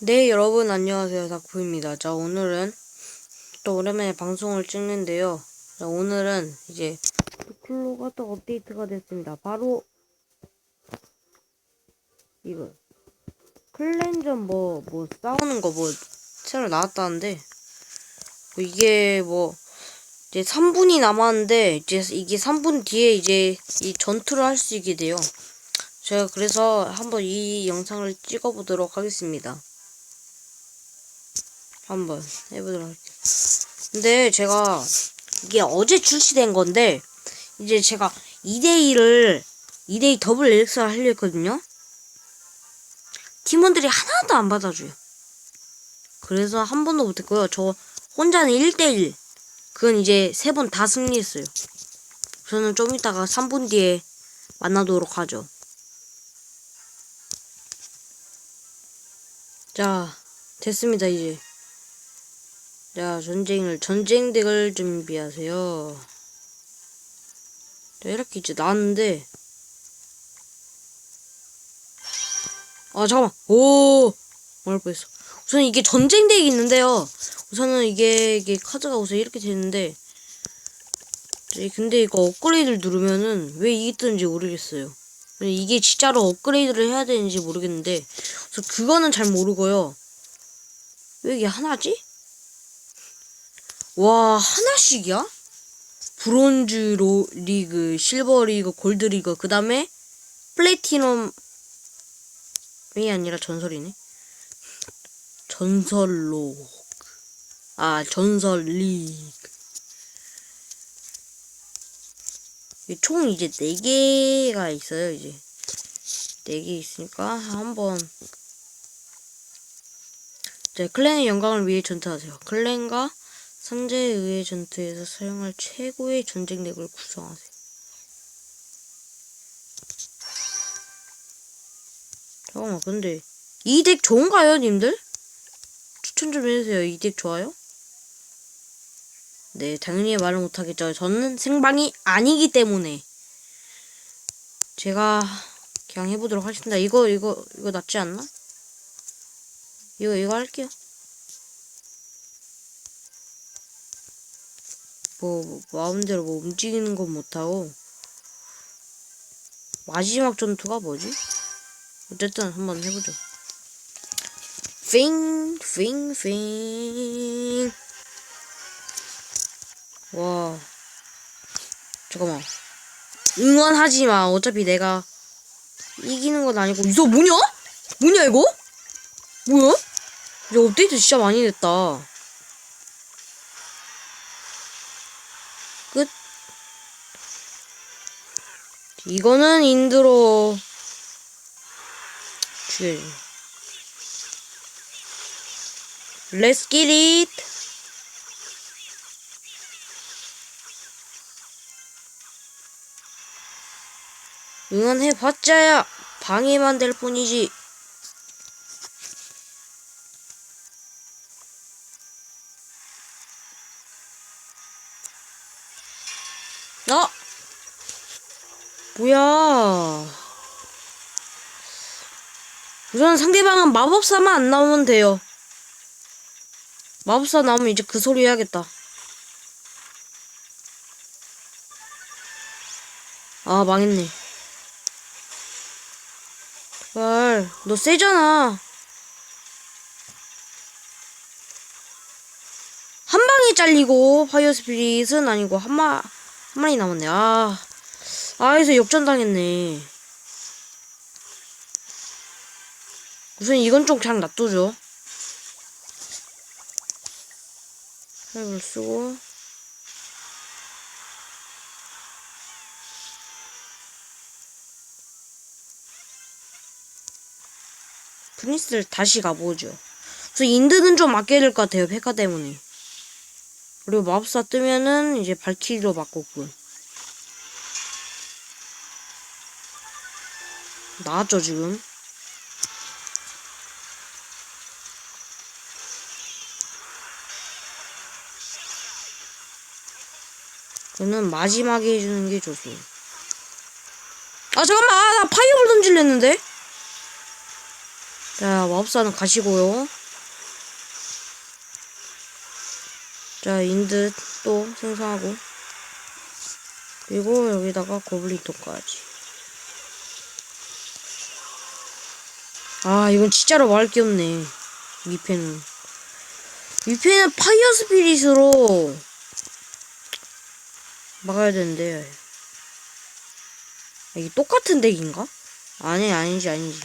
네, 여러분 안녕하세요. 닥프입니다. 자, 오늘은 또 오랜만에 방송을 찍는데요. 자, 오늘은 이제 클로가 또 업데이트가 됐습니다. 바로 이거 클랜전 뭐, 뭐 싸우는 거 뭐 새로 나왔다는데 뭐 이게 뭐 이제 3분이 남았는데 이제 이게 3분 뒤에 이제 이 전투를 할 수 있게 돼요. 제가 그래서 한번 이 영상을 찍어 보도록 하겠습니다. 한번 해보도록 할게요. 근데 제가 이게 어제 출시된 건데 이제 제가 2대2를 2대2 더블 엘릭스를 하려 했거든요. 팀원들이 하나도 안 받아줘요. 그래서 한 번도 못했고요. 저 혼자는 1대1. 그건 이제 세 번 다 승리했어요. 저는 좀 이따가 3분 뒤에 만나도록 하죠. 자, 됐습니다, 이제. 자, 전쟁을, 전쟁덱을 준비하세요. 자, 이렇게 이제 나왔는데. 아, 잠깐만. 오! 뭐할 뻔했어. 우선 이게 전쟁덱이 있는데요. 우선은 이게, 이게 카드가 우선 이렇게 되는데. 네, 근데 이거 업그레이드를 누르면은 왜 이게 뜨는지 모르겠어요. 이게 진짜로 업그레이드를 해야 되는지 모르겠는데. 그래서 그거는 잘 모르고요. 왜 이게 하나지? 와, 하나씩이야? 브론즈 로, 리그, 실버 리그, 골드 리그, 그 다음에 플래티넘이 아니라 전설이네. 전설 로그. 아, 전설 리그. 이총 이제 4개가 있어요, 이제. 4개 있으니까 한번 자, 클랜의 영광을 위해 전투하세요. 클랜과 상자에 의해 전투에서 사용할 최고의 전쟁 덱을 구성하세요. 잠깐만, 근데 이 덱 좋은가요, 님들? 추천 좀 해주세요. 이 덱 좋아요? 네, 당연히 말을 못하겠죠. 저는 생방이 아니기 때문에 제가 그냥 해보도록 하겠습니다. 이거 이거 이거 낫지 않나? 이거 이거 할게요. 뭐 마음대로 뭐 움직이는 건 못하고 마지막 전투가 뭐지? 어쨌든 한번 해보죠. 핑, 핑, 핑. 와. 잠깐만. 응원하지 마. 어차피 내가 이기는 건 아니고. 이거 뭐냐? 뭐냐, 이거? 뭐야? 이제 업데이트 진짜 많이 됐다. 이거는 인드로 죽여야지. Let's get it. 응원해봤자야 방해만 될 뿐이지. 어? 뭐야? 우선 상대방은 마법사만 안 나오면 돼요. 마법사 나오면 이제 그 소리 해야겠다. 아, 망했네. 헐, 너 세잖아. 한 방에 잘리고, 파이어 스피릿은 아니고, 한 마, 한 마리 남았네. 아, 아, 해서 역전당했네. 우선 이건 좀 그냥 놔두죠. 헬을 쓰고. 프린스를 다시 가보죠. 그래서 인드는 좀 아껴야 될 것 같아요. 페카 때문에. 그리고 마법사 뜨면은 이제 발키리로 바꿨고. 나왔죠, 지금. 그는 마지막에 해주는 게 좋소. 아, 잠깐만! 아, 나 파이어볼 던질랬는데? 자, 마법사는 가시고요. 자, 인드 또 생성하고. 그리고 여기다가 고블린 똥까지. 아, 이건 진짜로 말할 게 없네. 미패는. 미패는 파이어 스피릿으로 막아야 되는데. 아, 이게 똑같은 덱인가? 아니, 아니지, 아니지.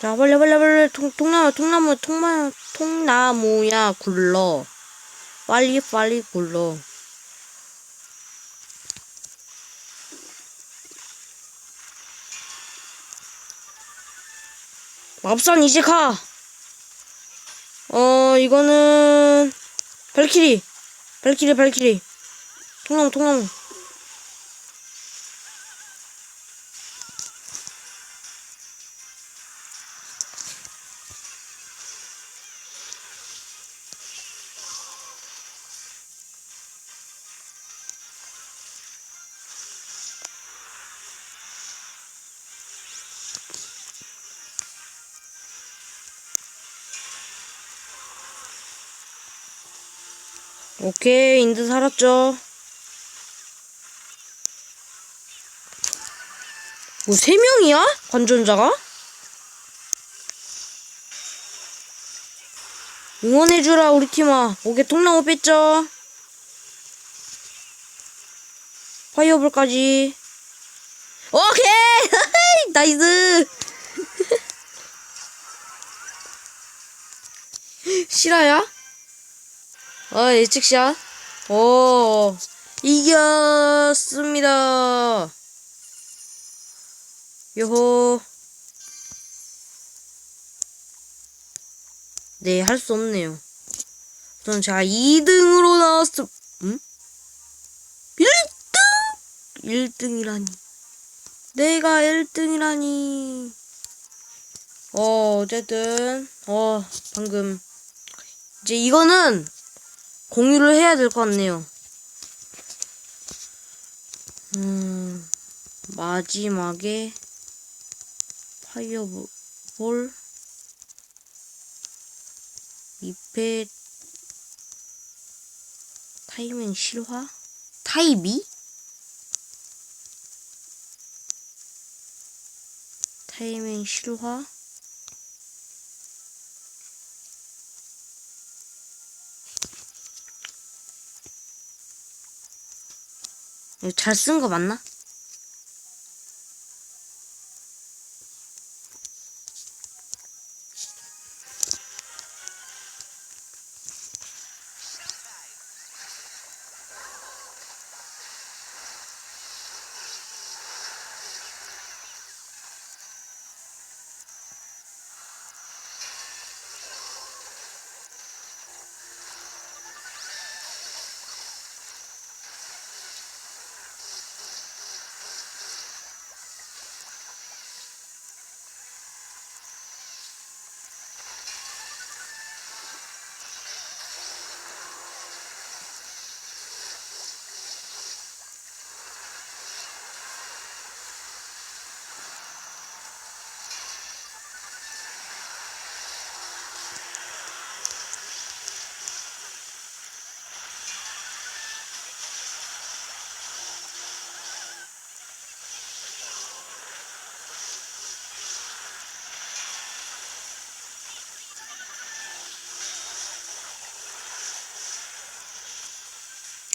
자, 빨리, 빨리, 빨리, 통, 통나무, 통나무, 통나무, 통나무야, 굴러. 빨리, 빨리 굴러. 맙산 이제 가. 어, 이거는, 발키리. 발키리, 발키리. 통나무, 통나무. 오케이, 인드 살았죠. 뭐, 세 명이야? 관전자가? 응원해주라, 우리 팀아. 오케이, 통나무 뺐죠. 파이어볼까지. 오케이! 나이스! 실화야? 아, 예측샷. 오, 이겼습니다. 요호. 네, 할 수 없네요. 우선 제가 2등으로 나왔음, 음? 1등! 1등이라니. 내가 1등이라니. 어, 어쨌든, 어, 방금. 이제 이거는 공유를 해야 될 것 같네요. 음, 마지막에 파이어볼 2패 타이밍 실화? 타이비? 타이밍 실화? 잘 쓴 거 맞나?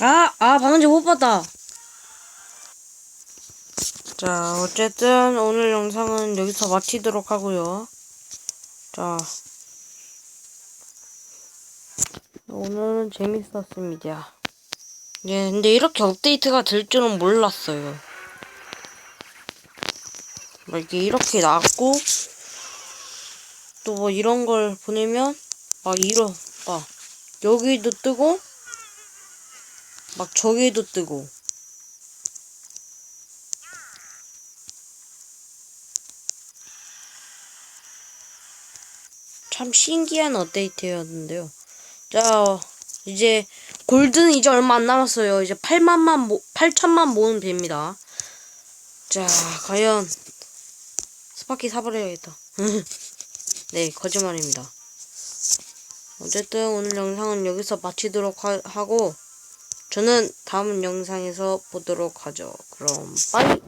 아, 아, 방금 전못 봤다. 자, 어쨌든 오늘 영상은 여기서 마치도록 하고요. 자, 오늘은 재밌었습니다. 예, 근데 이렇게 업데이트가 될 줄은 몰랐어요. 막 이게 이렇게 나왔고, 또 뭐 이런 걸 보내면, 막 이런, 막, 여기도 뜨고, 막 저기도 뜨고. 참 신기한 업데이트였는데요. 자, 이제 골드는 이제 얼마 안 남았어요. 이제 8만만 모, 8천만 모으면 됩니다. 자, 과연 스파키 사버려야겠다. 네, 거짓말입니다. 어쨌든 오늘 영상은 여기서 마치도록 하, 하고 저는 다음 영상에서 보도록 하죠. 그럼 빠이.